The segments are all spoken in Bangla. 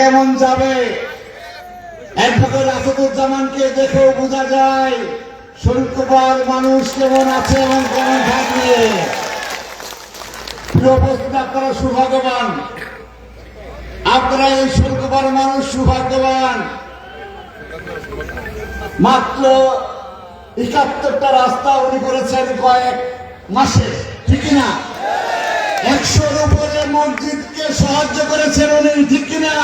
কেমন যাবে? অ্যাডভোকেট আসাদুজ্জামানকে দেখেও বোঝা যায় শুল্কবার মানুষ কেমন আছে এবং কেমন থাকবে আপনারা সৌভাগ্যবান। আপনারা এই মানুষ সৌভাগ্যবান। মাত্র একাত্তরটা রাস্তা উনি করেছেন কয়েক মাসে ঠিক না? একশোর উপরে মসজিদকে সাহায্য করেছেন উনি, ঠিক কিনা?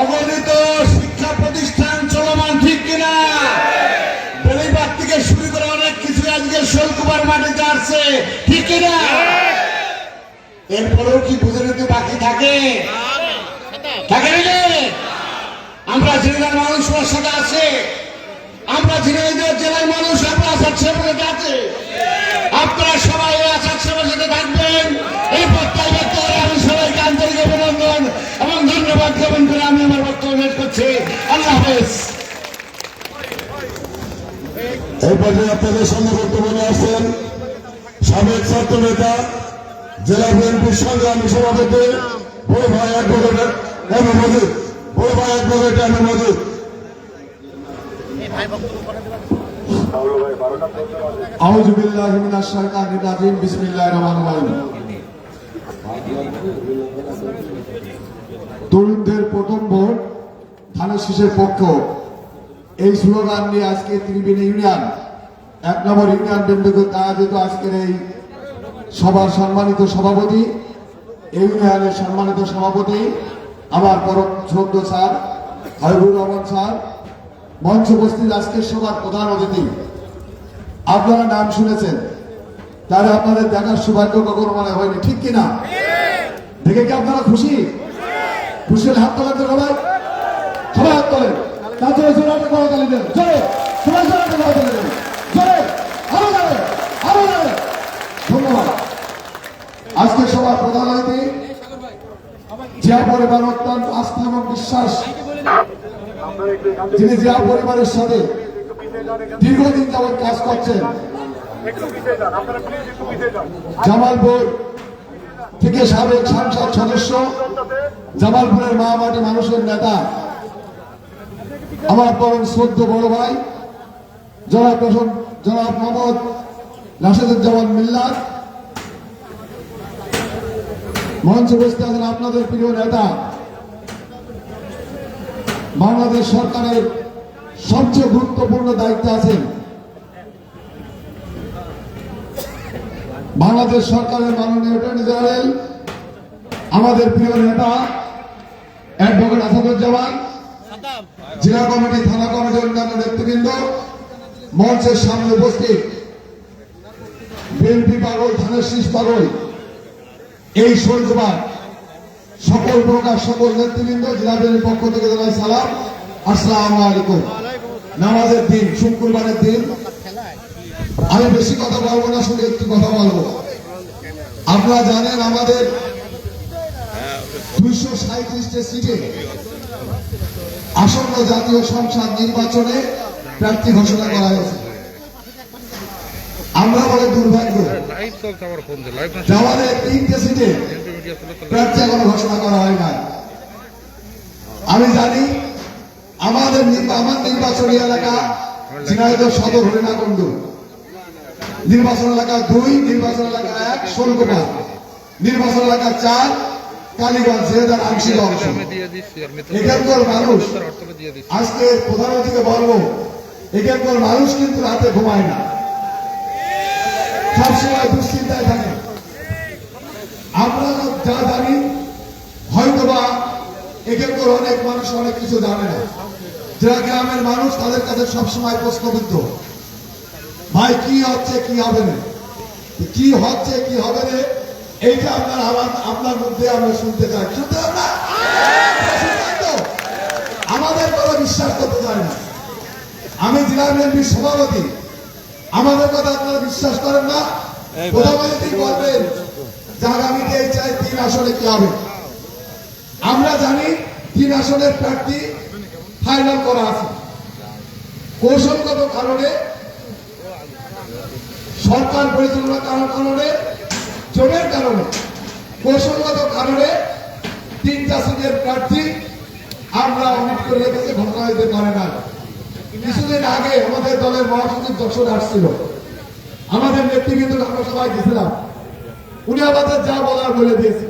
অগণিত শিক্ষা প্রতিষ্ঠান চলমান, ঠিক কিনা? বেড়িবার থেকে শুরু করে অনেক কিছু আজকে শোলকুমার মাটিতে আসছে ঠিক কিনা? এরপরেও কি বুঝে নিতে বাকি থাকে? থাকে আমরা জেলার মানুষ সাথে আছে। আমরা ঝিনাইদহ জেলার মানুষ আমরা আসাদ সাহেবের আছে আপনারা সবাই এই আসাদ সাহেবের সাথে থাকবেন এই প্রত্যায় আমি সবাইকে আন্তরিক অভিনন্দন এবং ধন্যবাদ জ্ঞাপন করে আমি আমার বক্তব্য শেষ করছি আল্লাহ হাফেজ এই পর্যায়ে আপনাদের সামনে বক্তব্য আসছেন সাবেক ছাত্র নেতা জেলা বিএনপির সংগ্রামী সভাপতি বড় ভাই অ্যাডভোকেট এম এ মজুদ বড় ভাই অ্যাডভোকেট এম এ মজুদ আউযু বিল্লাহি মিনাশ শাইতানির রাজিম, বিসমিল্লাহির রহমানির রহিম। তরুণদের প্রথম ভোট ধানের শীষের পক্ষ। এই স্লোগান নিয়ে আজকে ত্রিবেণী ইউনিয়ন, এক নম্বর ইউনিয়ন বিন্দুকে আয়োজিত আজকের এই সভার সম্মানিত সভাপতি। ইউনিয়নের সম্মানিত সভাপতি আমার পরম শ্রদ্ধ স্যার, হাবিবুর রহমান স্যার মঞ্চ উপস্থিত আজকের সভার প্রধান অতিথি। আপনারা নাম শুনেছেন। তাহলে আপনাদের দেখার সৌভাগ্য কখনো মনে হয়নি, ঠিক কিনা দেখে কি আপনারা খুশি? খুশি হলে হাত তোলেন সবাই। সবাই হাত তোলেন। তারপরে জোরে একটা করে তালি দেন। সবাই জোরে একটা তালি দেন। আরও যাবে আরও যাবে ধন্যবাদ। আজকে সবার প্রধান অতিথি। জিয়া পরিবার অত্যন্ত আস্থা এবং বিশ্বাস। যিনি জিয়া পরিবারের সাথে দীর্ঘদিন যাবৎ কাজ করছেন, জামালপুর থেকে সাবেক সংসদ সদস্য, জামালপুরের মহামাটি মানুষের নেতা, আমার পরম শ্রদ্ধ বড় ভাই, জনাব প্রসন, জনাব মোহাম্মদ রাশেদুজ্জামান মিল্লাত মঞ্চে বসতে আছেন আপনাদের প্রিয় নেতা বাংলাদেশ সরকারের সবচেয়ে গুরুত্বপূর্ণ দায়িত্বে আছেন। বাংলাদেশ সরকারের মাননীয় অ্যাটর্নি জেনারেল আমাদের প্রিয় নেতা অ্যাডভোকেট আসাদুজ্জামান, জেলা কমিটি থানা কমিটি অন্যান্য নেতৃবৃন্দ, মঞ্চের সামনে উপস্থিত বিএনপি পাগল থানের শীষ পাগল, এই শোলকুমার সকল প্রকার সকল নেতৃবৃন্দ জেলা বিএনপির পক্ষ থেকে জানাই সালাম। আসসালামু আলাইকুম। নামাজের দিন শুক্রবারের দিন। আমি বেশি কথা বলব না শুধু একটু কথা বলব। আপনারা জানেন আমাদের দুইশো সাঁত্রিশটা সিটে আসন্ন জাতীয় সংসদ নির্বাচনে প্রার্থী ঘোষণা করা হয়েছে। আমরা বলে দুর্ভাগ্য আমাদের তিনটে সিটে প্রার্থী এখনও ঘোষণা করা হয় না আমি জানি আমাদের আমার নির্বাচনী এলাকা ঝিনাইদহ সদর হরিণাকুণ্ড। নির্বাচন এলাকা দুই নির্বাচন এলাকা এক ষোলকুমার নির্বাচন এলাকা চার কালীগঞ্জ আংশিক অংশ। এখানকার মানুষ আজকে প্রধানমন্ত্রীকে বলব এখানকার মানুষ কিন্তু রাতে ঘুমায় না। সবসময় দুশ্চিন্তায় থাকে। আমরা যা জানি হয়তোবা এখানকার অনেক মানুষ অনেক কিছু জানে না। যারা গ্রামের মানুষ তাদের কাছে সবসময় প্রশ্নবিদ্ধ। ভাই কি হচ্ছে কি হবে না? কি হচ্ছে কি হবে রে এইটা আপনার আমার আপনার মধ্যে আমরা শুনতে চাই। শুনতে আমরা আমাদের কোনো বিশ্বাস করতে চায় না। আমি জেলা বিএনপির সভাপতি। আমাদের কথা আপনারা বিশ্বাস করেন না? প্রধানমন্ত্রী বলবেন আমরা জানি তিন আসনের প্রার্থী ফাইনাল করা আছে। কৌশলগত কারণে, সরকার পরিচালনা করার কারণে জমের কারণে, কৌশলগত কারণে তিনটা সিটের প্রার্থী আমরা অনেক করে রেখেছি ঘোষণা দিতে পারে না। কিছুদিন আগে আমাদের দলের মহাসচিব দর্শন আসছিল। আমাদের নেতৃবৃন্দ আমরা সবাই গেছিলাম। উনি আমাদের যা বলার বলে দিয়েছে।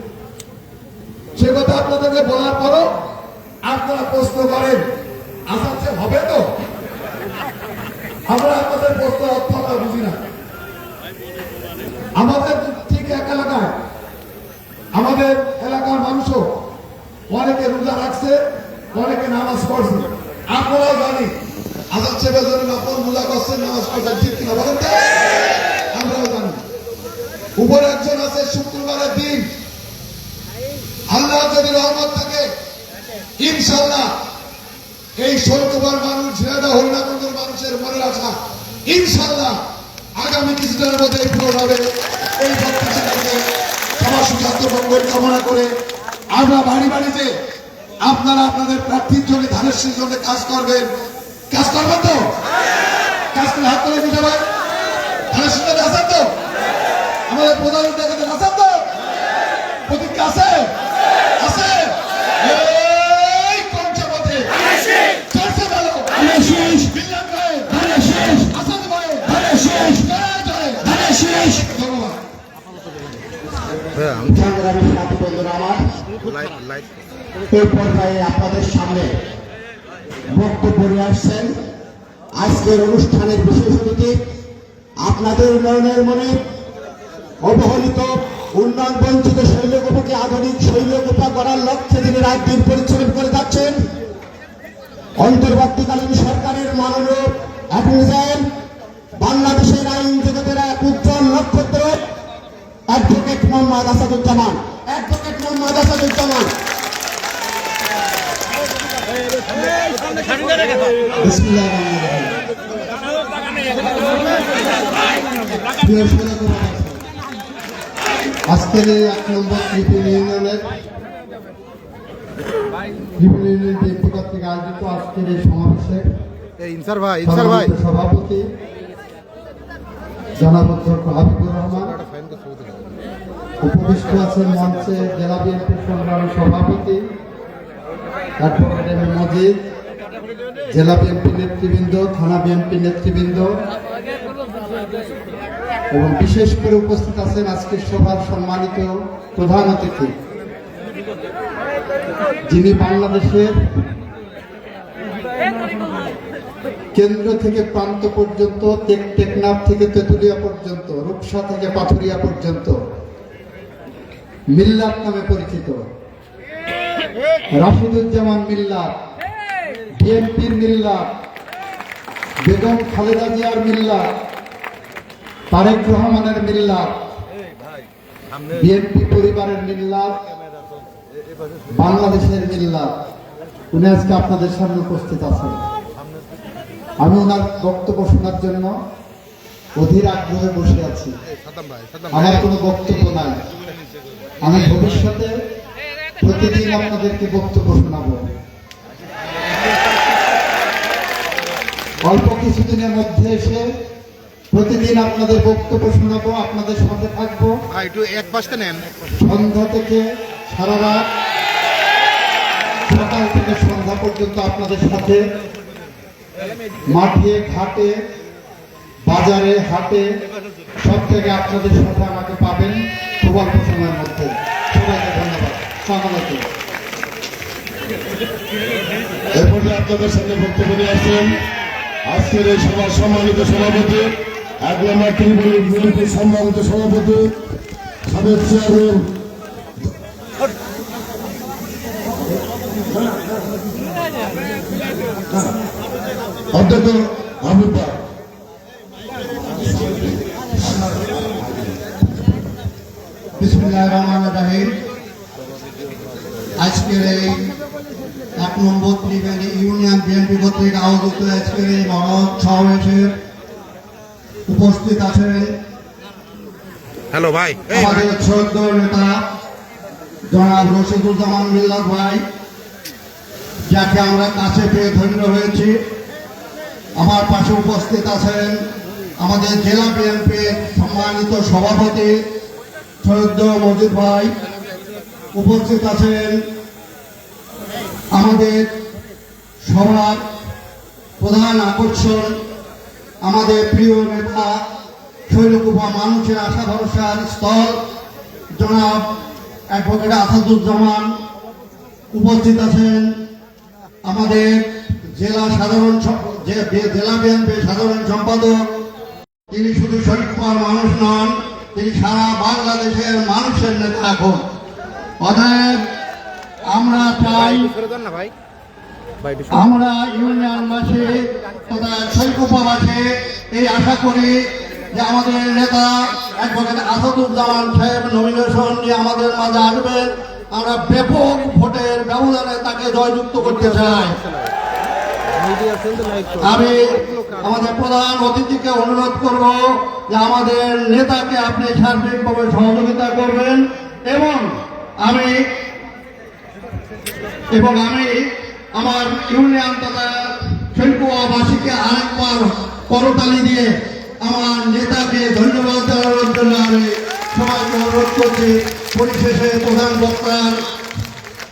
সে কথা আপনাদেরকে বলার পরও আপনারা প্রশ্ন করেন আসাচ্ছে হবে তো? আমরা আপনাদের প্রশ্ন অর্থ আমরা বুঝি না। আমাদের ঠিক এক এলাকায়, আমাদের এলাকার মানুষও অনেকে রোজা রাখছে, অনেকে নামাজ পড়ছে। আপনারাও জানি সাহেবের জন্য নকল রোজা করছে নামাজ পড়ছেন, ঠিক কিনা বলেন উপরে একজন আছে, শুক্রবারের দিন। আল্লাহ যদি রহমত থাকে ইনশাল্লাহ এই শুক্রবার মানুষ ঝিনাদা হরিণাকুণ্ডের মানুষের মনে রাখা। ইনশাল্লাহ আগামী কিছুদিনের মধ্যে পূরণ হবে এই প্রত্যাশাকে সবার সুস্বাস্থ্য মঙ্গল কামনা করে আমরা বাড়ি বাড়িতে আপনারা আপনাদের প্রার্থীর জন্য, ধানের শীষ জন্য কাজ করবেন। কাজ করবেন তো? কাজ করে হাত করে দিতে হবে। ধানের শীষ আছেন তো? আমাদের প্রধানমন্ত্রী কাছে আছেন তো প্রতিজ্ঞা আছে? আছে। আপনাদের সামনে বক্তব্য নিয়ে আসছেন। আজকের অনুষ্ঠানের বিশেষ অতিথি আপনাদের উন্নয়নের মনে অবহেলিত, উন্নয়ন বঞ্চিত শৈলকোপাকে আধুনিক শৈলকোপা করার লক্ষ্যে তিনি রাত দিন পরিশ্রম করে যাচ্ছেন অন্তর্বর্তীকালীন সরকারের মাননীয় বাংলাদেশের আইন জগতের এক উজ্জ্বল নক্ষত্র, অ্যাডভোকেট মোহাম্মদ আসাদুজ্জামান, অ্যাডভোকেট মোহাম্মদ আসাদুজ্জামান বিসমিল্লাহির রহমানির রহিম। আজকের এই এক নম্বর ত্রিপুরা ইউনিয়নের ত্রিপুরা ইউনিয়ন বিএনপি কর্তৃক আয়োজিত আজকের এই সমাবেশে ইনসার ভাই ইনসার ভাই। সভাপতি জনাব অধ্যক্ষ হাবিবুর রহমান উপবিষ্ট আছেন মঞ্চে জেলা বিএনপির সংগ্রামী সভাপতি অ্যাডভোকেট এম মজিদ জেলা বিএনপি নেতৃবৃন্দ থানা বিএনপি নেতৃবৃন্দ এবং বিশেষ করে উপস্থিত আছেন আজকের সভার সম্মানিত প্রধান অতিথি। যিনি বাংলাদেশের কেন্দ্র থেকে প্রান্ত পর্যন্ত, টেক টেকনাফ থেকে তেতুলিয়া পর্যন্ত, রূপসা থেকে পাথুরিয়া পর্যন্ত মিল্লাত নামে পরিচিত। রাশিদুজ্জামান মিল্লাত, বিএনপির মিল্লাত, বেগম খালেদা জিয়ার মিল্লাত তারেক রহমানের মিল্লাত, বিএনপি পরিবারের মিল্লাত, বাংলাদেশের মিল্লাত। উনি আজকে আপনাদের সামনে উপস্থিত আছেন। আমি ওনার বক্তব্য শোনার জন্য অধীর আগ্রহে বসে আছি। আমার কোনো বক্তব্য নাই। আমি ভবিষ্যতে প্রতিদিন আপনাদেরকে বক্তব্য শোনাবো। অল্প কিছুদিনের মধ্যে এসে প্রতিদিন আপনাদের বক্তব্য শোনাবো আপনাদের সাথে থাকব। একটু এক পাশে নেন। সন্ধ্যা থেকে সারা রাত সকাল থেকে সন্ধ্যা পর্যন্ত আপনাদের সাথে মাঠে ঘাটে বাজারে হাটে সব থেকে আপনাদের সাথে আমাকে পাবেন খুব অল্প সময়ের মধ্যে। সবাইকে ধন্যবাদ। সালামালাইকুম এরপরে আপনাদের সাথে বক্তব্য নিয়ে আসছেন আজকের এই সভার সম্মানিত সভাপতি এক নম্বর ত্রিপুরা বিএনপির সম্মানিত সভাপতি সাবেক চেয়ারম্যান। অধ্যক্ষ হাবিব ভাই বিসমুল্লাহ রহমান রাহিম আজকের এই এক নম্বর ত্রিবেণী ইউনিয়ন বিএনপি কর্তৃক আয়োজিত আজকের এই মহৎ সমাবেশে উপস্থিত আছেন হ্যালো ভাই। যাকে আমরা কাছে পেয়ে ধন্য হয়েছি, আমার পাশে উপস্থিত আছেন আমাদের জেলা বিএনপির সম্মানিত সভাপতি সৈয়দ মজিদ ভাই, উপস্থিত আছেন আমাদের সবার প্রধান আকর্ষণ, আমাদের প্রিয় নেতা শৈলকুপা মানুষের আশা ভরসার স্থল জনাব অ্যাডভোকেট আসাদুজ্জামান উপস্থিত আছেন। আমাদের জেলা সাধারণ জেলা বিএনপি সাধারণ সম্পাদক, তিনি শুধু শৈলকুপার মানুষ নন, তিনি সারা বাংলাদেশের মানুষের নেতা এখন। অতএব আমরা চাই আমরা ইউনিয়ন মাসে তথা শৈকুপা মাসে এই আশা করি যে আমাদের নেতা অ্যাডভোকেট আসাদুজ্জামান সাহেব নমিনেশন নিয়ে আমাদের মাঝে আসবেন। আমরা ব্যাপক ভোটের ব্যবধানে তাকে জয়যুক্ত করতে চাই। আমি আমাদের প্রধান অতিথিকে অনুরোধ করব যে আমাদের নেতাকে আপনি সার্বিকভাবে সহযোগিতা করবেন এবং আমি এবং আমি আমার ইউনিয়ন তথা শৈলকুয়াবাসীকে আরেকবার করতালি দিয়ে আমার নেতাকে ধন্যবাদ জানানোর জন্য আমি সবাইকে অনুরোধ করছি পরিশেষে প্রধান বক্তার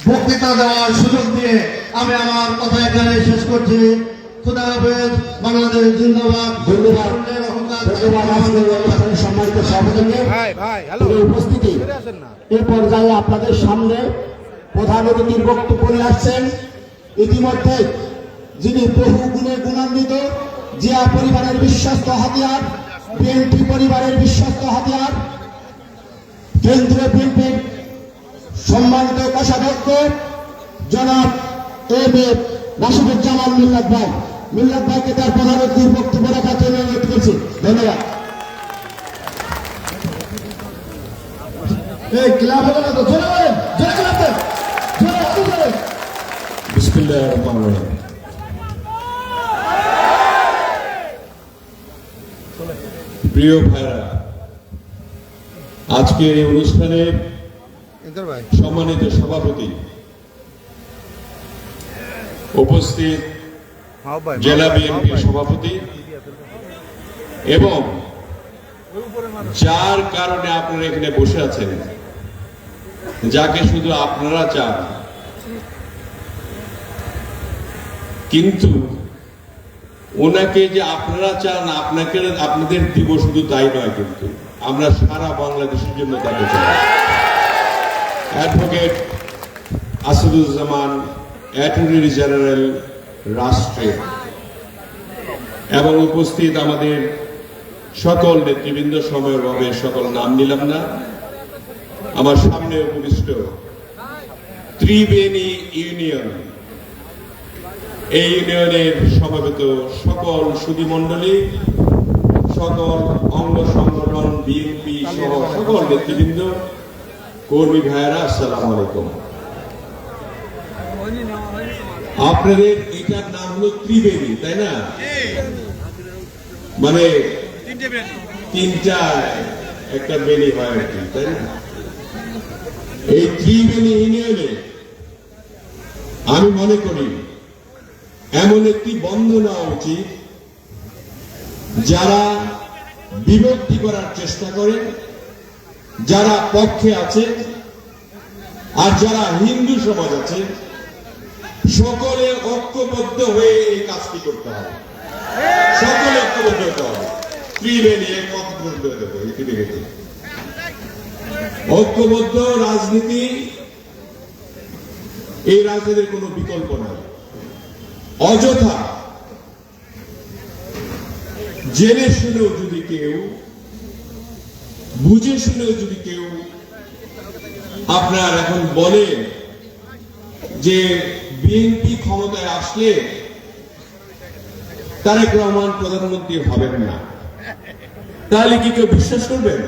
বক্তৃতা দেওয়ার সুযোগ দিয়ে আমি আমার কথা এখানে শেষ করছি। খুদা হাফেজ বাংলাদেশ জিন্দাবাদ। ধন্যবাদ। ধন্যবাদ সম্মানিত সভাপতিকে। উপস্থিতি। পর্যায়ে আপনাদের সামনে প্রধান অতিথির বক্তব্য নিয়ে আসছেন। ইতিমধ্যে যিনি বহু গুণে গুণান্বিত জিয়া পরিবারের বিশ্বস্ত হাতিয়ার, বিএনপি পরিবারের বিশ্বস্ত হাতিয়ার, কেন্দ্রীয় বিএনপির সম্মানিত কোষাধ্যক্ষ জনাব এম এ রাশিদুজ্জামান মিল্লাত ভাই। মিল্লাত ভাইকে তার প্রধান অতিথির বক্তব্য রাখার জন্য অনুরোধ করছি। ধন্যবাদ। এই ক্লাব হলো না তো জোরে বলেন জোরে ক্লাব দেন জোরে হাত জোরে বিসমিল্লাহির রহমানির রহিম। প্রিয় ভাইরা আজকের এই অনুষ্ঠানে সম্মানিত সভাপতি উপস্থিত জেলা বিএনপি সভাপতি এবং যার কারণে আপনারা এখানে বসে আছেন যাকে শুধু আপনারা চান। কিন্তু ওনাকে যে আপনারা চান, আপনাকে, আপনাদের দিব শুধু তাই নয় কিন্তু। আমরা সারা বাংলাদেশের জন্য তাকে অ্যাডভোকেট আসাদুজ্জামান, অ্যাটর্নি জেনারেল রাষ্ট্রের এবং উপস্থিত আমাদের সকল নেতৃবৃন্দ সময়ের ভাবে সকল নাম নিলাম না। আমার সামনে উপবিষ্ট ত্রিবেণী ইউনিয়ন এই ইউনিয়নের সমবেত সকল সুধীমণ্ডলী সকল অঙ্গ সংগঠন বিএনপি সহ সকল নেতৃবৃন্দ কর্মী ভাইয়েরা, আসসালাম আলাইকুম। আপনাদের এটার নাম হলো ত্রিবেণী, তাই না? মানে তিনটা একটা বেনি হয় আর কি, তাই না? এই ত্রিবেণী ইউনিয়নে আমি মনে করি এমন একটি বন্ধ নেওয়া উচিত যারা বিভক্তি করার চেষ্টা করে, যারা পক্ষে আছে আর যারা হিন্দু সমাজ আছে, সকলে ঐক্যবদ্ধ হয়ে এই কাজটি করতে হবে। সকলে ঐক্যবদ্ধ হতে হবে। ঐক্যবদ্ধ রাজনীতি, এই রাজনীতির কোনো বিকল্প নাই। অযথা। জেনে শুনেও যদি কেউ, বুঝে শুনেও যদি কেউ আপনার এখন বলে যে বিএনপি ক্ষমতায় আসলে তারেক রহমান প্রধানমন্ত্রী হবেন না, তাহলে কি কেউ বিশ্বাস করবেন?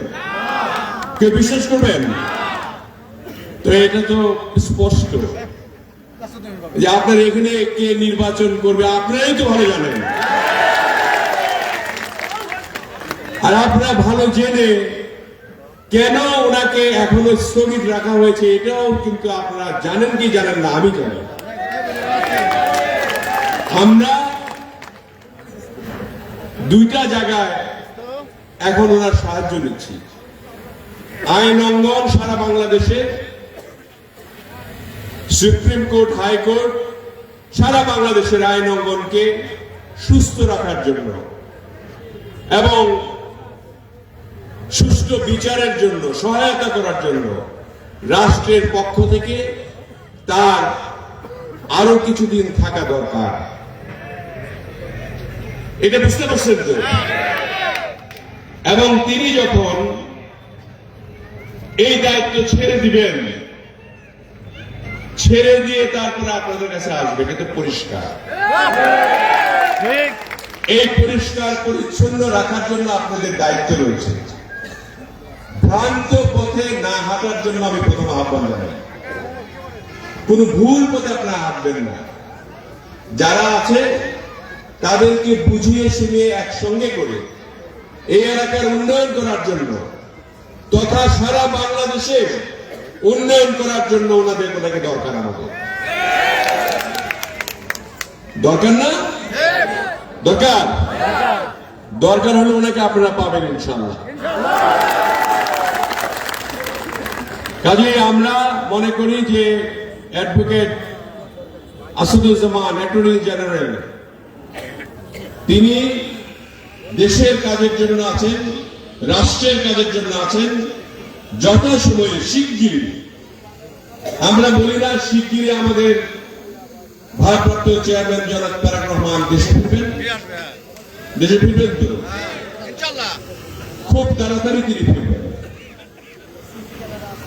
কেউ বিশ্বাস করবেন? তো এটা তো স্পষ্ট। যে আপনার এখানে কে নির্বাচন করবে, আপনারাই তো ভালো জানেন। আর আপনারা ভালো জেনে কেন ওনাকে এখনও স্থগিত রাখা হয়েছে, এটাও কিন্তু আপনারা জানেন কি জানেন না, আমি জানি। আমরা দুইটা জায়গায় এখন ওনার সাহায্য নিচ্ছি। আইন অঙ্গন সারা বাংলাদেশে সুপ্রিম কোর্ট হাইকোর্ট সারা বাংলাদেশের আইন অঙ্গনকে সুস্থ রাখার জন্য এবং সুষ্ঠু বিচারের জন্য, সহায়তা করার জন্য রাষ্ট্রের পক্ষ থেকে তার আরও কিছুদিন থাকা দরকার। এটা বুঝতে পারছেন তো? এবং তিনি যখন এই দায়িত্ব ছেড়ে দিবেন ছেড়ে দিয়ে তারপরে আপনাদের কাছে আসবে কিন্তু পরিষ্কার। এই পরিষ্কার পরিচ্ছন্ন রাখার জন্য আপনাদের দায়িত্ব রয়েছে। ভ্রান্ত পথে না হাঁটার জন্য আমি প্রথম আহ্বান জানাই। কোন ভুল পথে আপনারা হাঁটবেন না। যারা আছে তাদেরকে বুঝিয়ে শুনিয়ে একসঙ্গে করে এই এলাকার উন্নয়ন করার জন্য তথা সারা বাংলাদেশে উন্নয়ন করার জন্য ওনাদের ওনাকে দরকার আমাদের। দরকার না? দরকার? দরকার হলে ওনাকে আপনারা পাবেন ইনশাল্লাহ কাজে আমরা মনে করি যে অ্যাডভোকেট আসাদুজ্জামান, অ্যাটর্নি জেনারেল, তিনি দেশের কাজের জন্য আছেন, রাষ্ট্রের কাজের জন্য আছেন যথাসময়ে শিগগিরই আমরা বলি না শিগগিরই আমাদের ভারপ্রাপ্ত চেয়ারম্যান জনাব তারাক রহমান দেশে ফিরবেন। দেশে ফিরবেন তো? খুব তাড়াতাড়ি তিনি ফিরবেন।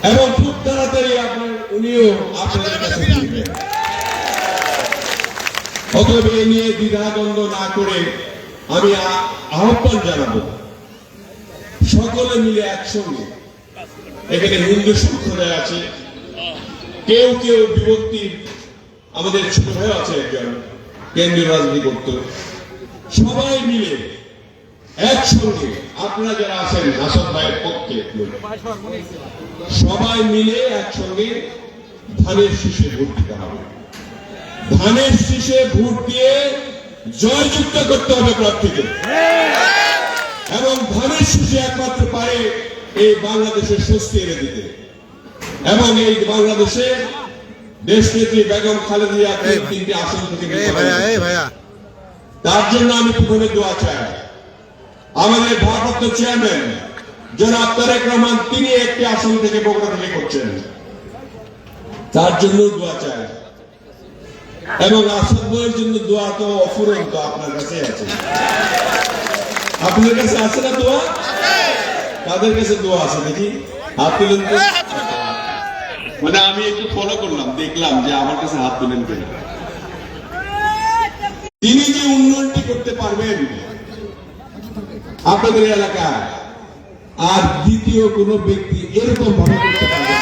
এবং খুব তাড়াতাড়ি আপনার উনিও আপনাদের কাছে ফিরবেন। অতএব এই নিয়ে দ্বিধাদ্বন্দ্ব না করে আমি আহ্বান জানাব। সকলে মিলে একসঙ্গে এখানে হিন্দু সম্প্রদায় আছে। কেউ কেউ বিভক্তি, আমাদের ছোট ভাই আছে একজন, কেন্দ্রীয় রাজনীতি করত। সবাই মিলে একসঙ্গে, আপনারা যারা আছেন, আসাদ ভাইয়ের পক্ষে, সবাই মিলে একসঙ্গে ধানের শীষে ভোট দিতে হবে। ধানের শীষে ভোট দিয়ে জয়যুক্ত করতে হবে প্রার্থীকে। এবং ধানের শীষে একমাত্র পারে এই বাংলাদেশের স্বস্তি এনে দিতে। এবং এই বাংলাদেশে দেশ নেত্রী বেগম খালেদা জিয়া তিনটি আসন থেকে তার জন্য আমি প্রথমে দোয়া চাই। আমাদের ভারপ্রাপ্ত চেয়ারম্যান জনাব তারেক রহমান তিনি একটি আসন থেকে বগুড়া থেকে করছেন তার জন্য দোয়া চাই। এবং আসাদ বইয়ের জন্য দোয়া তো অফুরন্ত আপনার কাছে আছে। আপনার কাছে আছে না দোয়া? কাদের কাছে দোয়া আছে দেখি। হাত তুলেন তো। মানে আমি একটু ফলো করলাম দেখলাম যে আমার কাছে হাত তুলেন কিনা? তিনি যে উন্নয়নটি করতে পারবেন আপনাদের এলাকায় আর দ্বিতীয় কোন ব্যক্তি এরকম ভাবে করতে পারবে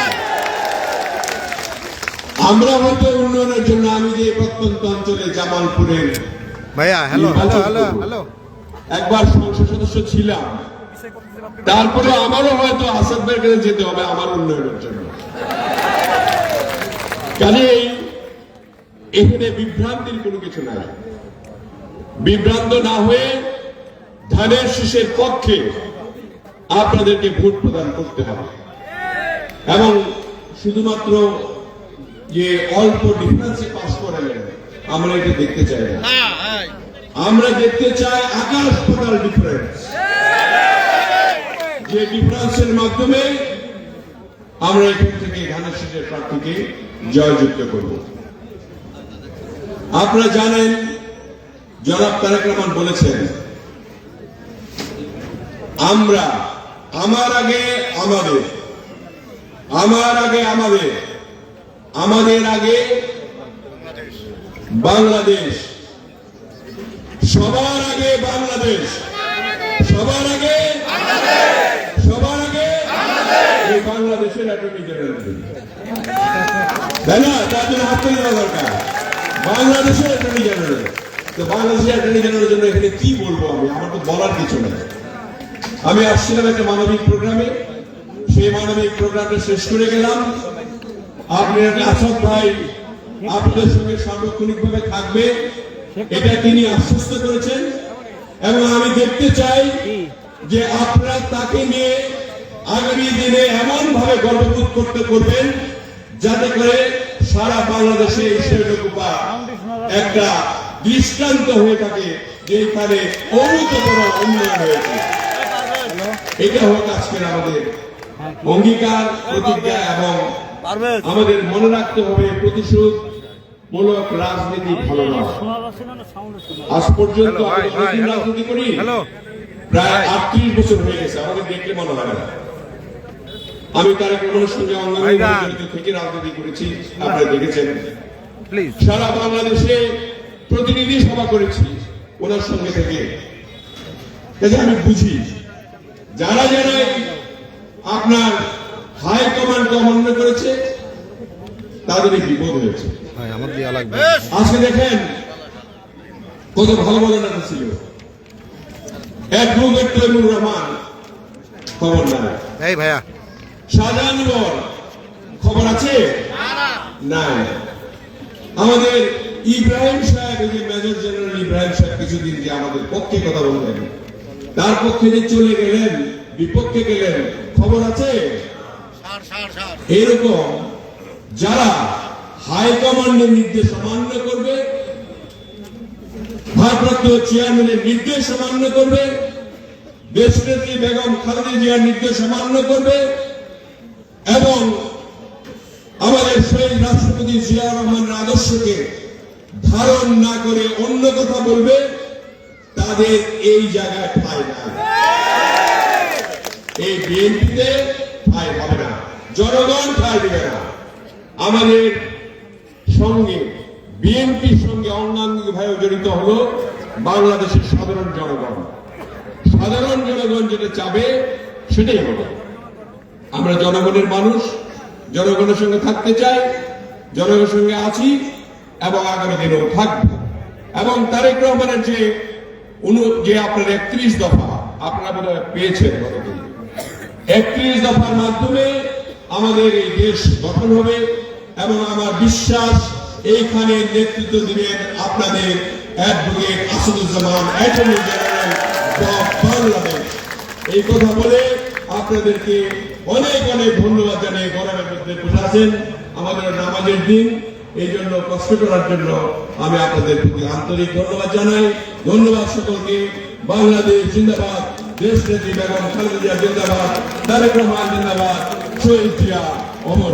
আমরা হয়তো উন্নয়নের জন্য আমি যে প্রত্যন্ত অঞ্চলে জামালপুরের ভাইয়া হ্যালো হ্যালো হ্যালো হ্যালো একবার সংসদ সদস্য ছিলাম। তারপরে আমারও হয়তো আসাদ ভাইয়ের কাছে যেতে হবে আমার উন্নয়নের জন্য। কাজেই এখানে বিভ্রান্তির কোনো কিছু নাই। বিভ্রান্ত না হয়ে ধানের শীষের পক্ষে আপনাদেরকে ভোট প্রদান করতে হবে। এবং শুধুমাত্র যে অল্প ডিফারেন্সে পাস করালেন আমরা এটা দেখতে চাই আমরা দেখতে চাই আকাশ পাতাল ডিফারেন্স যে ডিফারেন্সের মাধ্যমে আমরা এখান থেকে ধানের শীষের প্রার্থীকে জয়যুক্ত করব। আপনারা জানেন, জনাব তারেক রহমান বলেছেন, আমরা, আমার আগে আমাদের, আমার আগে আমাদের আমাদের আগে বাংলাদেশ, সবার আগে বাংলাদেশ, সবার আগে আমি? আসছিলাম একটা মানবিক প্রোগ্রামে। সেই মানবিক প্রোগ্রামটা শেষ করে গেলাম। আপনি আসাদ ভাই আপনাদের সঙ্গে সার্বক্ষণিকভাবে থাকবে। এটা তিনি আশ্বস্ত করেছেন। এবং আমি দেখতে চাই যে আপনারা তাকে নিয়ে আগামী দিনে এমন ভাবে গর্ববোধ করতে করবেন যাতে করে সারা বাংলাদেশে এই একটা দৃষ্টান্ত হয়ে থাকে যেখানে অভূতপূর্ব উন্নয়ন হয়েছে। এটা হোক আজকের আমাদের অঙ্গীকার প্রতিজ্ঞা এবং আমাদের মনে রাখতে হবে প্রতিশোধ মূলক রাজনীতি ভালো নয়। আজ পর্যন্ত। রাজনীতি করি? হ্যালো প্রায় আটত্রিশ বছর হয়ে গেছে আমাদের দেখলে মনে লাগে না। আমি তারেক রহমানের সঙ্গে অঙ্গনে থেকে রাজনীতি করেছি আপনারা দেখেছেন। সারা বাংলাদেশে প্রতিনিধি সভা করেছি ওনার সঙ্গে থেকে। কাজে আমি বুঝি যারা যারা আপনার হাই কমান্ডকে অমান্য করেছে তাদের এই বিপদ হয়েছে। আজকে দেখেন কত ভালো ভালো নেতা ছিল। অ্যাডভোকেট তৈমুর রহমান খবর নাই। এই ভাইয়া। শাহজাহান খবর আছে? নাই। আমাদের ইব্রাহিম সাহেব এই যে মেজর জেনারেল ইব্রাহিম সাহেব কিছুদিন যে আমাদের পক্ষে কথা বললেন তার পক্ষে যে চলে গেলেন বিপক্ষে গেলেন খবর আছে? এরকম যারা হাইকমান্ডের নির্দেশ অমান্য করবে ভারপ্রাপ্ত চেয়ারম্যানের নির্দেশ অমান্য করবে। দেশনেত্রী বেগম খালেদা জিয়ার নির্দেশ অমান্য করবে এবং আমাদের শহীদ রাষ্ট্রপতি জিয়া রহমানের আদর্শকে ধারণ না করে অন্য কথা বলবে, তাদের এই জায়গায় ঠাই নাই এই বিএনপিতে ঠাই হবে না, জনগণ ঠাই দেবে না। আমাদের সঙ্গে, বিএনপির সঙ্গে অন্যান্য অঙ্গাঙ্গিভাবে জড়িত হলো বাংলাদেশের সাধারণ জনগণ। সাধারণ জনগণ যেটা চাবে, সেটাই হবে। আমরা জনগণের মানুষ, জনগণের সঙ্গে থাকতে চাই, জনগণের সঙ্গে আছি এবং আগামী দিনেও থাকব। এবং তারেক রহমানের যে যে আপনার একত্রিশ দফা, আপনারা বোধ পেয়েছেন একত্রিশ দফার মাধ্যমে আমাদের এই দেশ গঠন হবে এবং আমার বিশ্বাস এইখানে নেতৃত্ব দিবেন আপনাদের আপনাদেরকে অনেক অনেক ধন্যবাদ জানিয়ে গরমের মধ্যে বসে আছেন। আমাদের নামাজের দিন, এই জন্য কষ্ট করার জন্য আমি আপনাদের প্রতি আন্তরিক ধন্যবাদ জানাই। ধন্যবাদ সকলকে। বাংলাদেশ জিন্দাবাদ, দেশ নেত্রী বেগম খালেদা জিন্দাবাদ, তারেক রহমান জিন্দাবাদ, শহীদ অমর।